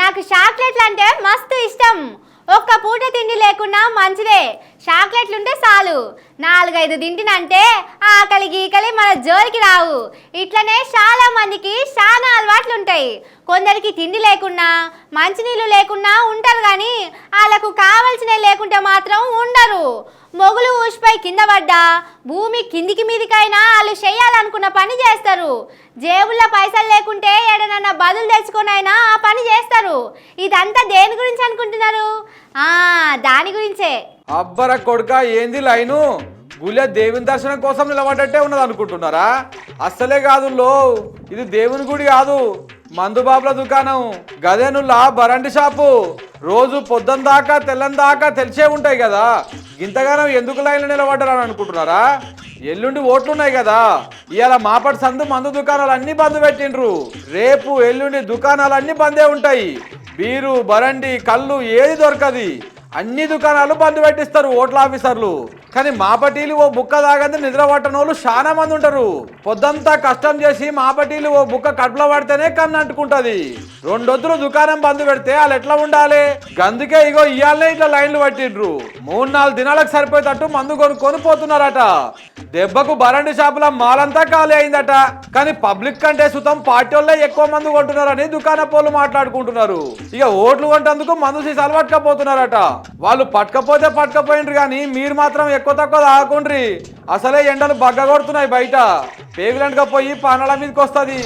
నాకు చాక్లెట్లు అంటే మస్తు ఇష్టం. ఒక్క పూట తిండి లేకున్నా మంచిదే. చాక్లెట్లు ఉంటే చాలు. నాలుగైదు తింటినంటే ఆకలి గీకలి మన జోలికి రావు. ఇట్లనే చాలా మందికి చాలా అలవాట్లు ఉంటాయి కొందరికి తిండి లేకున్నా మంచినీళ్ళు లేకున్నా ఉంటారు కానీ వాళ్ళకు కావలసినవి లేకుంటే మాత్రం ఉండరు. మొగులు ఊసిపై కింద పడ్డా భూమి కిందికి మీదికైనా వాళ్ళు చేయాలనుకున్న పని చేస్తారు. జేబుల్లో పైసలు లేకుంటే ఏడనన్నా బదులు తెచ్చుకొనైనా ఆ పని చేస్తారు. ఇదంతా దేని గురించి అనుకుంటున్నారు? దాని గురించే. అబ్బర కొడుక ఏంది లైను? గుళ్ళ దేవుని దర్శనం కోసం నిలబడ్డట్టే ఉన్నది అనుకుంటున్నారా? అస్సలే కాదు లో. ఇది దేవుని గుడి కాదు. మందుబాబుల దుకాణం. గదేనులా బరండి షాపు. రోజు పొద్దున దాకా తెల్లని దాకా తెలిసే ఉంటాయి కదా. ఇంతగానో ఎందుకు లైన్లో నిలబడ్డారని అనుకుంటున్నారా? ఎల్లుండి ఓట్లున్నాయి కదా. ఇవాళ మాపటి సందు మందు దుకాణాలు అన్ని బంద్ పెట్టిండ్రు. రేపు ఎల్లుండి దుకాణాలు అన్ని బందే ఉంటాయి. బీరు బరండి కళ్ళు ఏది దొరకది? అన్ని దుకాణాలు బంద్ పెట్టిస్తారు ఓట్ల ఆఫీసర్లు. కానీ మాపటీలు ఓ బుక్క తాగంది నిద్ర పట్టని వాళ్ళు చాలా మంది ఉంటారు. పొద్దంతా కష్టం చేసి మాపటీలు ఓ బుక్క కడుపులో పడితేనే కన్ను అంటుకుంటది. రెండొద్దులు దుకాణం బంద్ పెడితే వాళ్ళు ఎట్లా ఉండాలి? గందుకే ఇగో ఇయాలనే ఇట్లా లైన్లు పట్టిండ్రు. మూడు నాలుగు దినాలకు సరిపోయేటట్టు మందు కొనుక్కొని పోతున్నారట. దెబ్బకు బరండి షాపుల మాలంతా ఖాళీ అయిందట. కానీ పబ్లిక్ కంటే సుతం పార్టీ వాళ్ళే ఎక్కువ మంది కొంటున్నారని దుకాణ పోలు మాట్లాడుకుంటున్నారు. ఇక ఓట్లు కొంటందుకు మందు సీసాలు పట్టుకపోతున్నారట. వాళ్ళు పట్టకపోతే పట్టకపోయినరు కానీ మీరు మాత్రం ఎక్కువ తక్కువ తాగకుండ్రి. అసలే ఎండలు బగ్గ కొడుతున్నాయి బయట. పేగులంటగా పోయి పానాల మీదకి వస్తుంది.